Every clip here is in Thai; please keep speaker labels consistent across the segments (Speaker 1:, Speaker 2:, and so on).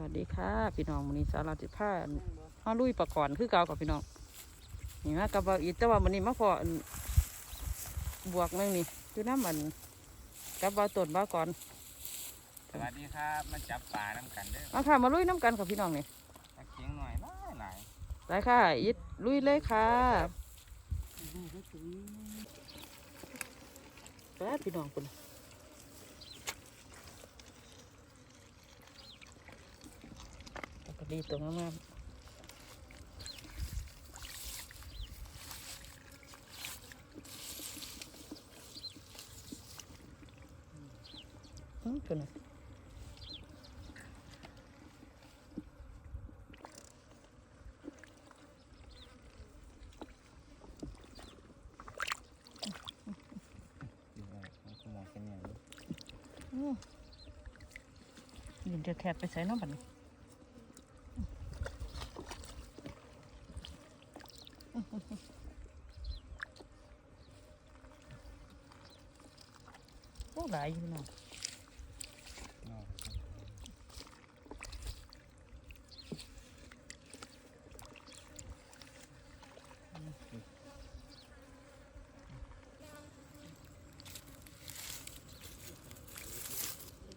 Speaker 1: วัสดีค่ะพี่น้องมื้อนี้สาราจิพามาลุยประกอนคือเก่ากับพี่น้องนี่มากับว่าอีกแต่ว่ามื้อนี้มาพออันบวกหนึงนี่อยู่น้ำมันกับว่าต้นว่าก่อน
Speaker 2: สวัสดีครับมาจับปลาน้ำกันเด้อ
Speaker 1: มาค่ะมาลุยน้ำกันกับพี่น้องนี่
Speaker 2: ตะเคียงหน่อยหลายหลาย
Speaker 1: ได้ค่ะอีทลุยเลยค่ะแป๊บพี่น้องคุณ ปกติตัวงามๆอืมคุณน่ะ
Speaker 2: อยู่ไว้มันก็มองแค่เนี้ย
Speaker 1: อืมยินจะแคบไปใส่น้ำบัน หลายอยู่เนาะ
Speaker 2: นอก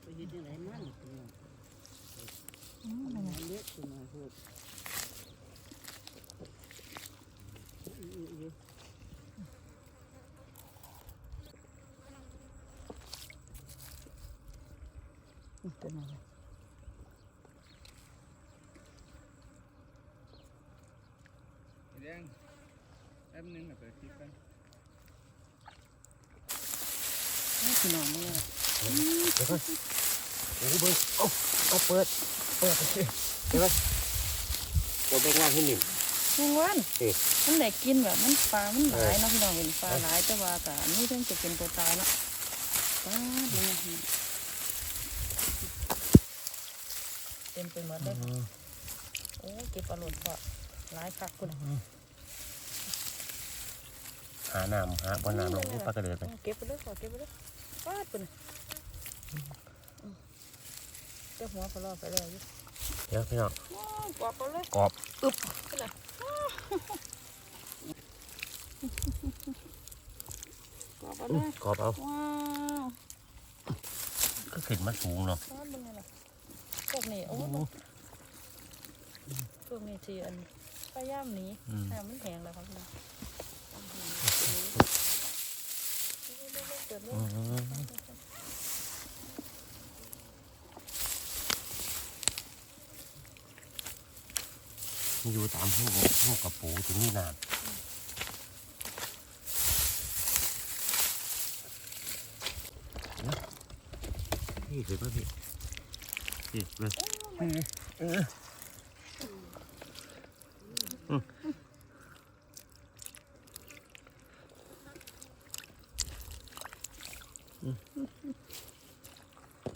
Speaker 3: ไปยืนที่ไหนมัน
Speaker 1: อืมนั่นน่ะ
Speaker 3: เล็กขึ้นมาพูด
Speaker 1: อืม ตัวนั้นน่ะ
Speaker 2: เรื่องแป๊บนึงนะเปิดคลิปกัน
Speaker 1: โอ้พี่น้องเนี่ย
Speaker 4: โอ้เบิ้งเอาเอาเปิด เปิดสิเห็นไหมโอ้เบิ้งล่างให้หนิ่ม
Speaker 1: ทุกวัน
Speaker 4: เอ๊ะ
Speaker 1: มันได้กินแบบมันปลา มันหลายเนาะพี่น้องเห็นปลาหลายแต่ว่าแต่อันนี้เพิ่งจะเป็นตัวตายเนาะปลาดีนะ เต็มไปหมดเลยโอ้เก็บปลาหลุดพอหลายคักคุณ
Speaker 4: หาน้ำหาบ่อน้ำลงปลากระเดิดไป
Speaker 1: เก็บไปเลยขอเก็บไปเลยปาดปุ่นเจ้าหัวเขาล่อไปเลยอยู่
Speaker 4: เดี๋ยวพี่น้อง
Speaker 1: ว้าวกรอบไปเลย
Speaker 4: กรอบ
Speaker 1: อึบขึ้นเลยกรอบไป
Speaker 4: อื้
Speaker 1: เล
Speaker 4: อยกรอบเอา
Speaker 1: ว้าว
Speaker 4: ก็ขึ้นมาสูงเนาะ
Speaker 1: วกนี้โอ้พวกนี้ที่อันพยายามหนี
Speaker 4: อืม
Speaker 1: แต่มันแห้งแล้วครับพี่น้องเกิดเรื่
Speaker 4: อื
Speaker 1: อง
Speaker 4: มอยู่ตามหูหูกระปูถึงนี่น้ำนี่คือป่ะพี่ นี่เลยเอออืม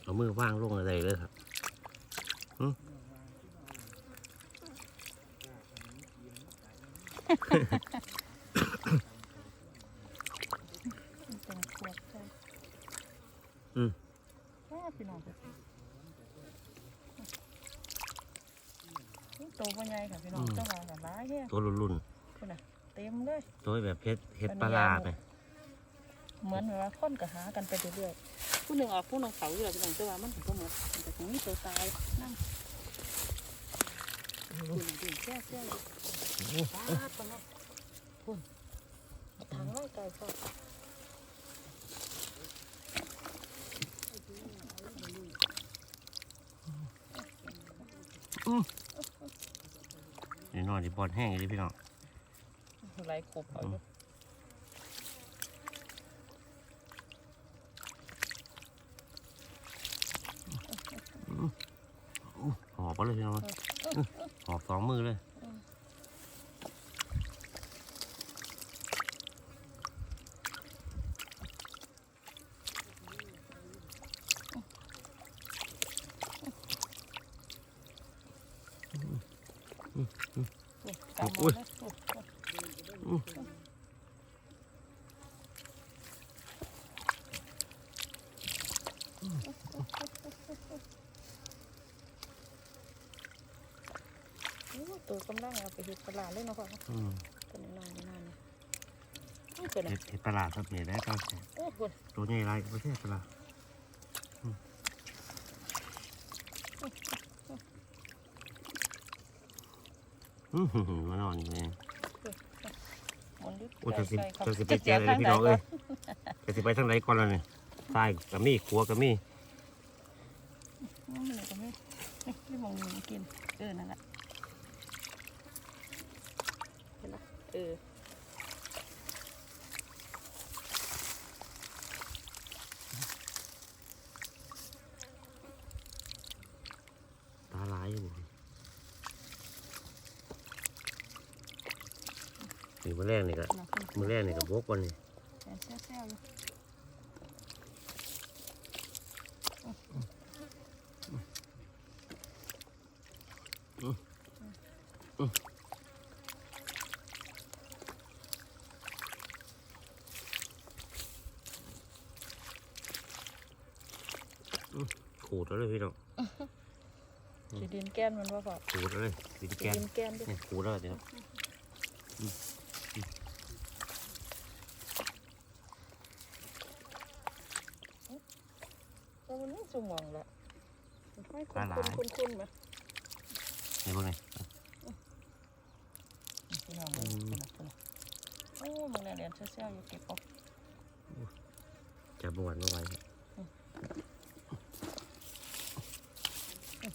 Speaker 4: เอามือว่างลงอะไรเลยครับ
Speaker 1: มันเป็นขวดใช่
Speaker 4: อืม
Speaker 1: แม่พี่น้อง นี่ตัวปัญญาค่ะพี่น้องเจ้าว่ากันร้ายแค่
Speaker 4: ตัวรุ่น
Speaker 1: คุณน่ะเต็มเลย
Speaker 4: ๆตัวแบบเพชรเห็ดปลาลาไหม
Speaker 1: เหมือนแบบว่าค้นกับหากันไปเรื่อยๆผู้หนึ่งออกผู้หนึ่งเขาอยู่แล้วพี่น้องแต่ว่ามันก็เหมือนมันจะมีตัวตายนั่งคุณดูแค่แค่ปาดตรงนั้นคุณเอาทางไล่ไก ลพอ
Speaker 4: นี่นอนที่บอลแห้งเลยพี่น้อง
Speaker 1: ไล่ขบเอาอยู่
Speaker 4: หอบไปเลยพี่น้องหอบสองมือเลย
Speaker 1: อุ้ยตัวกำลังเอาไปเห็ดตลาดเลยเนาะพ่อตัวน้อยๆน้อยๆนี่โอ้ตัวนั้
Speaker 4: เห็ดเห็ดตลาดครับเนี่ยได้ก็
Speaker 1: โอ้โห
Speaker 4: ตัวใหญ่ไรประเทศตลาดอื มอืมมานอนอยู่เอง
Speaker 1: หมุนดิ
Speaker 4: โอ้จะสิ
Speaker 1: ใส่ครับ
Speaker 4: จะสิไปเจอเลยพี่น้องเอ้ยจะสิไปทางไหนก่อนล่ะเนี่ยใต้กับมีขัวกับมี
Speaker 1: อืมนี่ก็ไม่นี่ที่มองนี่กินเออนั่นแหละเห็นปะเออ
Speaker 4: ตาลายอยู่ นี่มือแรกนี่ก็
Speaker 1: น่ากิน
Speaker 4: มือแรกนี่ก็บวกวันนี่
Speaker 1: แซ่บแซ่บๆอยู่
Speaker 4: ขูดแล้วเลยพี่น้อง
Speaker 1: สีดินแก้นมันว่าพ่อ
Speaker 4: ขูดแล้วเลยวิธี
Speaker 1: สี
Speaker 4: แกน
Speaker 1: ดินแก้นดิ
Speaker 4: นี่ขูดแล้วเนี่ยครับ
Speaker 1: แล้ วมันไม่สมองละไม่คุ้นคุ้นคุ้นคุ้นๆไหม
Speaker 4: นี่พวกนี้
Speaker 1: พี่น้องเลยพี่น้องพี่น้องโอ้มึงเนี่ยเรียนเซี่ยวๆอยู่เก็บเออก
Speaker 4: จะบวชมาไว้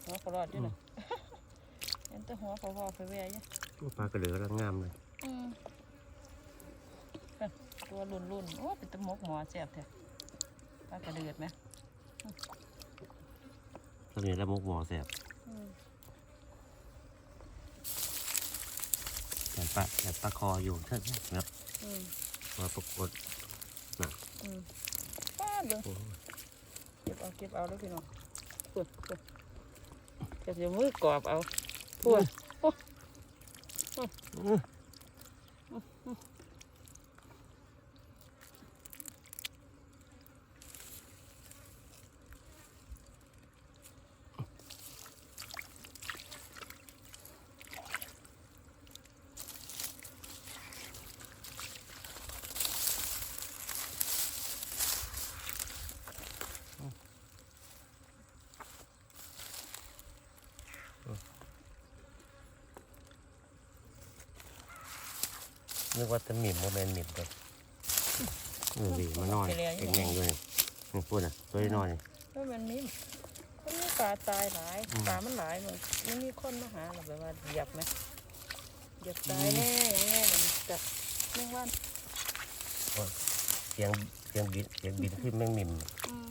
Speaker 1: หัวเขารอดด้วยนะเห็นแต่หัวเขาพอไปแว่อยู่
Speaker 4: ปลากระเดือกำลังงามเลย
Speaker 1: อืมตัวรุ่นรุ่นๆโอ้เป็นตะมกหมอแซ่บแท้ปลากระเดือดไหม
Speaker 4: ตอนนี้แล้วมุกหมอแสบ
Speaker 1: อืม
Speaker 4: แต่ปลาแต่ปลาคออยู่เท่านี้ครับ
Speaker 1: อืม
Speaker 4: มาปรากฏ
Speaker 1: อืมป้าดเบิ่ง
Speaker 4: โอ้
Speaker 1: เก็บเอาเก็บเอาแล้วพี่น้องปวดปวดจะจะมือกรอบเอาปวด
Speaker 4: นึกว่าจะหมิ่มโมเมนหมิ่มเลยนี่ดีมานอนเป็นแงงอยู่นี่นี่พูดนะตัวน้อยนี่
Speaker 1: แล้วมันมีมันมีปลาตายหลาย
Speaker 4: อืม
Speaker 1: ปลามันหลายมันมันมีคนมาหาเราแบบว่าเหยียบไหมเหยียบตายแน่อย่างแน่มันจับแมงวัน
Speaker 4: เสียงเสียงบินเสียงบินขึ้นแม่งหมิ่ม
Speaker 1: อืม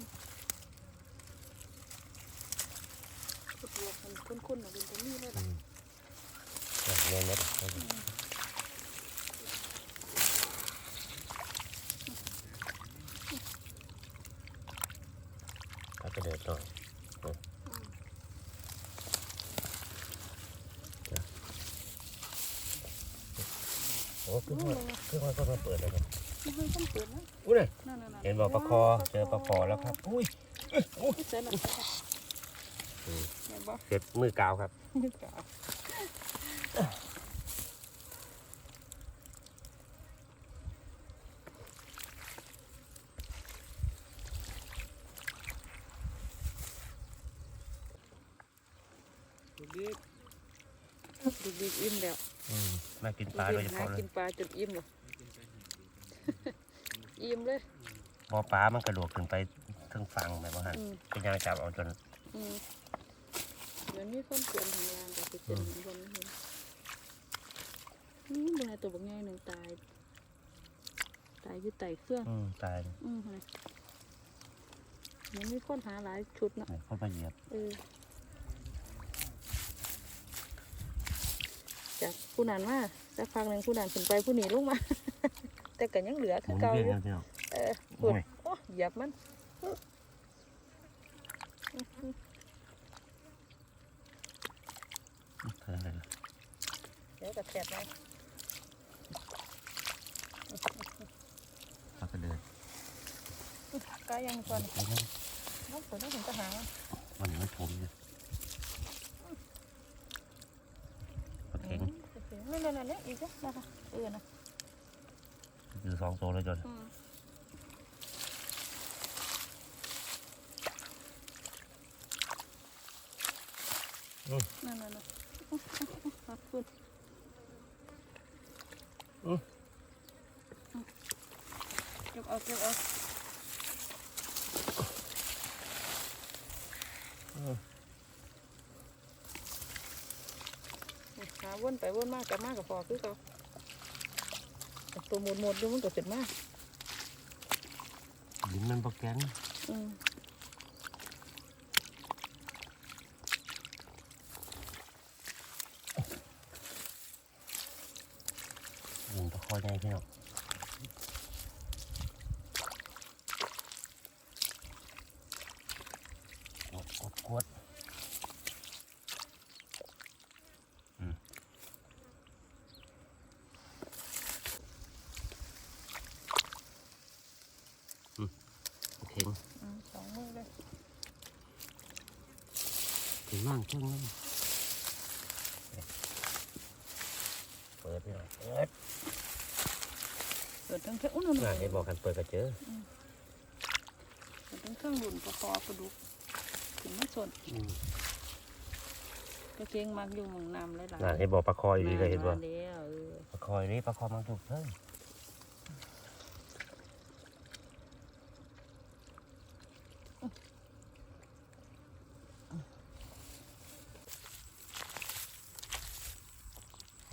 Speaker 1: พุดบวกมันคุ้นๆนะเป็นตัวนี้เลย
Speaker 4: อื
Speaker 1: ล่ะ
Speaker 4: มอะแม่เม็ดปลากระเดือกหน่อยจ้ะ โอ้คือว่าคือว่าก็มาเปิดแล้วครับ
Speaker 1: มันไม่ต้องเปิดนะ
Speaker 4: อุ้ยเลย
Speaker 1: นั่นๆๆ
Speaker 4: เห็นบอกปลาคอเจอปลาคอแล้วครับ อุ้ย
Speaker 1: เสร็จแล้ว
Speaker 4: อืม
Speaker 1: เห็นบ่
Speaker 4: เสร็จมือกาวครับ
Speaker 1: นึกเอา
Speaker 2: ตัวเด็ก
Speaker 1: ดูดีอิ่มแล้ว
Speaker 4: อื มมากินปลาโดยเฉ
Speaker 1: หา
Speaker 4: พาะเล
Speaker 1: กิ
Speaker 4: ย
Speaker 1: นปลาจนอิ่มเลยอิ่มเลย
Speaker 4: บ่อปลามันกระโดดขึ้นไปถึงฝั่งแบบว่าฮะ
Speaker 1: อืม
Speaker 4: เป็นยังจับเอาจน
Speaker 1: อืมเดี๋ยวนี้คนเปลี่ยนทางล่างก็สิเป็นบนนี้เห็นอืมเป็นไงตัวบางไงหนึ่งตายตายอยู่ไต่เครื่อง
Speaker 4: อืมตายเลย
Speaker 1: อืมไงมันมีคนหาหลายชุดเนาะ
Speaker 4: เนี่ยเขาไปเหยียบ
Speaker 1: เออ จากผู้นั้นมาสักพักหนึ่งผู้นั้นขึ้นไปผู้นี้ลงมา แต่ก็ยังเหลือ
Speaker 4: ห
Speaker 1: คือ
Speaker 4: มุน
Speaker 1: เก่า
Speaker 4: เวียน
Speaker 1: อยู่
Speaker 4: กันเดียว
Speaker 1: เออ
Speaker 4: โอ้
Speaker 1: ปุ่น
Speaker 4: ย
Speaker 1: โอ้เหยียบมัน
Speaker 4: เท่านั้นเลยนะ
Speaker 1: เดี๋ยวกับแถบไป
Speaker 4: ปลากระเดือก
Speaker 1: กายังก่อน
Speaker 4: ไม่ใช่
Speaker 1: น้องฝนต้องถึงจะหามัน
Speaker 4: วันนี้ไม่ชมเลย
Speaker 1: นั่นนั่นเนี่ยอีกจ้ะนะคะเออนะ
Speaker 4: อยู่สองตัวเลยจน
Speaker 1: อืมนั่นนั่นนั่นขอบคุณเก็บเอาเก็บเอาหา วนไปวนมากกลับมากกับพอคือเขาแต่ตัวหมดหมดอยู่มันก็เสร็จมาก
Speaker 4: ดินมันโปรแกรม
Speaker 1: อืม
Speaker 4: ดินตะคอยใหญ่พี่น้องกดกดกดอืมอืมโอเค
Speaker 1: อืมสองมือเลย
Speaker 4: ถึงนั่งเครื่องนั่งเปิดพี่น้องเปิด
Speaker 1: เปิดทั้งเครื่องอุ้ยนั่น
Speaker 4: น่า
Speaker 1: น่ะ
Speaker 4: ให้บอกกันเปิดก็เจอ
Speaker 1: เปิดทั้งเครื่องหลุนปลาคอปลาดุกถึงมันสน
Speaker 4: อืม
Speaker 1: ก็เก่งมากอยู่หมองน้ำหลายๆ
Speaker 4: น่าให้บอกปลาคอยดีเลยเห็นบ่
Speaker 1: มาแล้วเออ
Speaker 4: ปลาคอยนี่ปลาคอยมันถูกเพิ่ม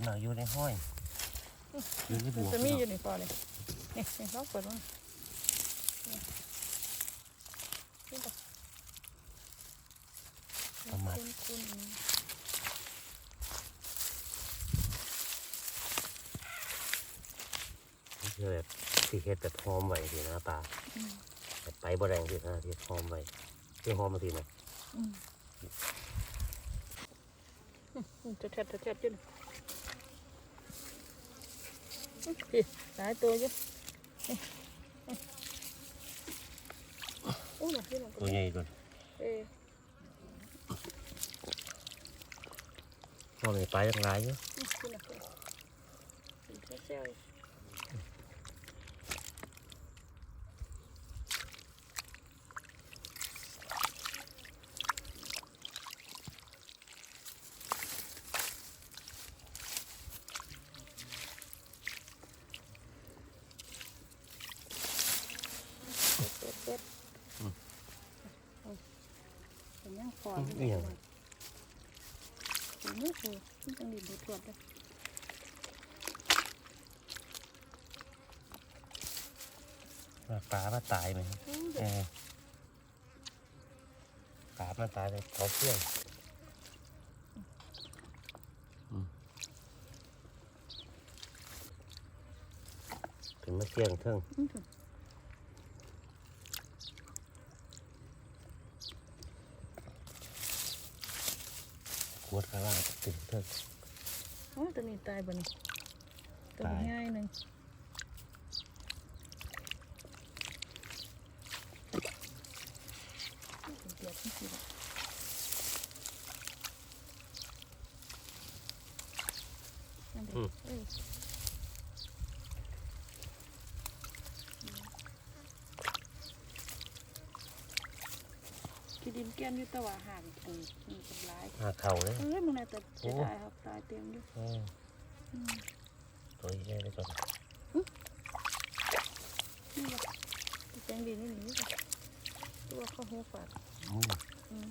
Speaker 4: น่าอยู่ในห้อยอยู่ในบัว
Speaker 1: จะมีอยู่ในปอเลยนี่นี่ลองเปิดมันนี่ปะ
Speaker 4: ประมาณ
Speaker 1: คุณคุณ
Speaker 4: นี่คือแบบสีเฮ็ดแบบหอมไว้ทีนะปลาแบบไปบ่แรงทีนะที่หอมไว้ที่หอมมาทีนะ
Speaker 1: อืมอืมจะแทะจะแทะอยู่นี่นี่ หลายตัวอยู่นี่นี่โอ้ยหนักที่หนัก
Speaker 4: ตัวใหญ่ตัว
Speaker 1: เออ
Speaker 4: หอมในปลายังไรอยู่
Speaker 1: นี่ที่หนักเลยเป็นเท่าเซลล์ เด็ดเด็ด เป็นยังฟอน
Speaker 4: นี่ยัง
Speaker 1: เป็นนี่คือมันต้องดินดูตรวจเลย
Speaker 4: ว่าปลามาตายไหม
Speaker 1: อู้
Speaker 4: เอ
Speaker 1: เด็ด
Speaker 4: อปลามาตายเลยเขาเพื่อนอืมเป็นมาเสี่ยงเทิง
Speaker 1: อื้อหือ
Speaker 4: ขวดข้างล่างติดเทิง
Speaker 1: โอ้ยตัวนี้ตายบ่นี่ตัวนี้
Speaker 4: ตาย
Speaker 1: ง่ายหนึ่งเดี๋ยวที่สิละนั่นเด็เออ คือดินแก้นอยู่แตะว่าห่างอันนี้เป็นร้าย
Speaker 4: หาเข่าเลย
Speaker 1: เอ้ยมึงน่าจะเสียดายครับตายเต็มอยู่
Speaker 4: เออ
Speaker 1: อืม
Speaker 4: ตัวใหญ่เลยก่อน
Speaker 1: นี่แหละแจงดีนี่หนีจ้ะตัวเข้าหัวฝาด
Speaker 4: อืม
Speaker 1: อืม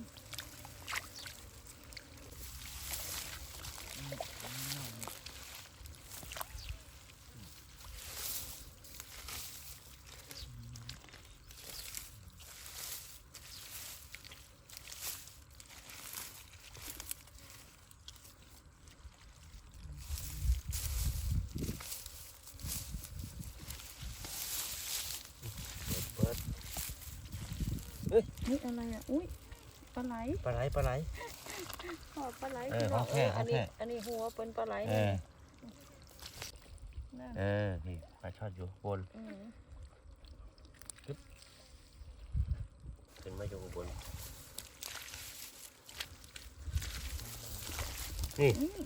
Speaker 4: เปิด
Speaker 1: นี่อะไรอะ อุ้ยปลาไหล
Speaker 4: ปลาไหลปลาไหล
Speaker 1: ขอบปลาไหล
Speaker 4: เออ
Speaker 1: พี่น้อง
Speaker 4: ของแท้
Speaker 1: เอออันนี้
Speaker 4: ของแท้
Speaker 1: อันนี้หัวเป็นปลาไหล
Speaker 4: เอ
Speaker 1: นี่
Speaker 4: อ
Speaker 1: นั่น
Speaker 4: เออ นี่ปลาชอดอยู่บน
Speaker 1: อืม
Speaker 4: ขึ้นมาอยู่ข้างบน นี่
Speaker 1: อืม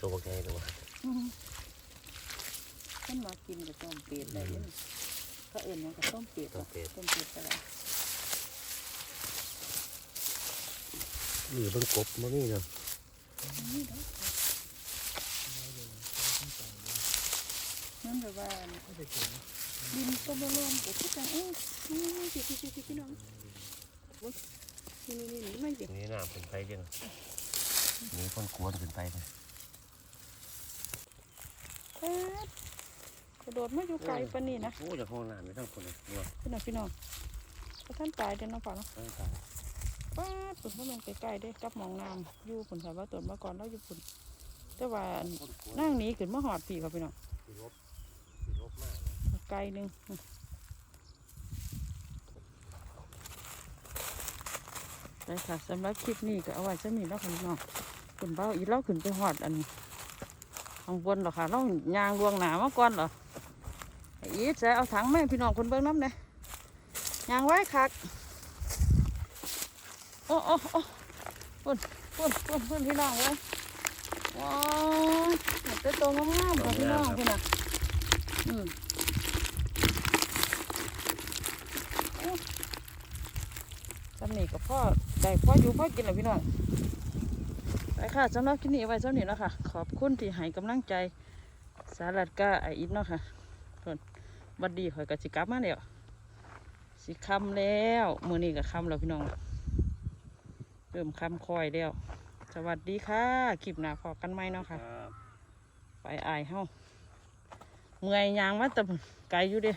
Speaker 4: ตัวบักใหญ่ตัว
Speaker 1: มันมากินกับต้มเป็ดได้ยังก็เอื่นหยังกับต้มเป็ด
Speaker 4: ต้มเป็ด
Speaker 1: ต้มเป็ดอะไร
Speaker 4: นี่เบิ่งกบมานี่เนาะ
Speaker 1: นี่เนาะนั่นแบบว่าดินก็บ่ล้อมปุ๊บก็จังเอ้ยนี่นี่สิสิสิสิพี่น้องนี่นี่นี่ไม่สิ
Speaker 4: นี่น้ำขึ้นไปจังนี่คนกวนขึ้นไปเลย
Speaker 1: เอ๊ะ กระโดดมาอยู่ไกลปานนี้นะ
Speaker 4: โอ้จากห้องน้ำไม่ต้องคนเลยนัว
Speaker 1: พี่น้องพี่น้องก็ท่านตายเด้อเนาะพ่อเนาะ
Speaker 4: ตั้งแต่
Speaker 1: ป้าดปุ่นก็ลงใกล้ๆเด้กับหมองน้ำอยู่ปุ่นสาวว่าตัวมาก่อนเราอยู่ปุ่นแต่ว่าอัน
Speaker 4: คนกวน
Speaker 1: นั่งหนี้ขึ้นมาหอดพี่ครับพี่น้อง
Speaker 4: สิลบสิลบมาก
Speaker 1: ไกลหนึงได้ค่ะสำหรับคลิปนี้ก็เอาไว้จะมีแล้วค่ะพี่น้องคุณเบ้าอีเล่าขึ้นไปหอดอัน ข้างบนหรอค่ะเรายางลวงหนามาก่อนเหรออ้อีจะเอาถังแม่พี่น้องคนเบิ้งน้ำเนี่ยยางไว้คักโอ้โอ้โอ้ปุ่นปุ่นปุ่นปุ่นพี่น้องเลยว้าวเต็มตัวงามๆค่ะพี่น้องคุณน่ะอืมสำนีกับพ่อได้พ่ออยู่พ่อกินแหละพี่น้อง ไปค่ะสำหรับคลิปนี้ไว้สำนีแล้วค่ะ ขอบคุณที่ให้กำลังใจสาลัดก้าไออินเนาะค่ะเพิ่นบัดดีข่อยกับสิกลับมาแล้วสิคำแล้วมือนี้ก็คำแล้วพี่น้องเริ่มคำคอยแล้ว สวัสดีค่ะคลิปหน้าพอกันไหมเนาะค่ะ
Speaker 4: ครับ
Speaker 1: ไปอายเฮาเมื่อยยางมาแต่ไกลอยู่เด้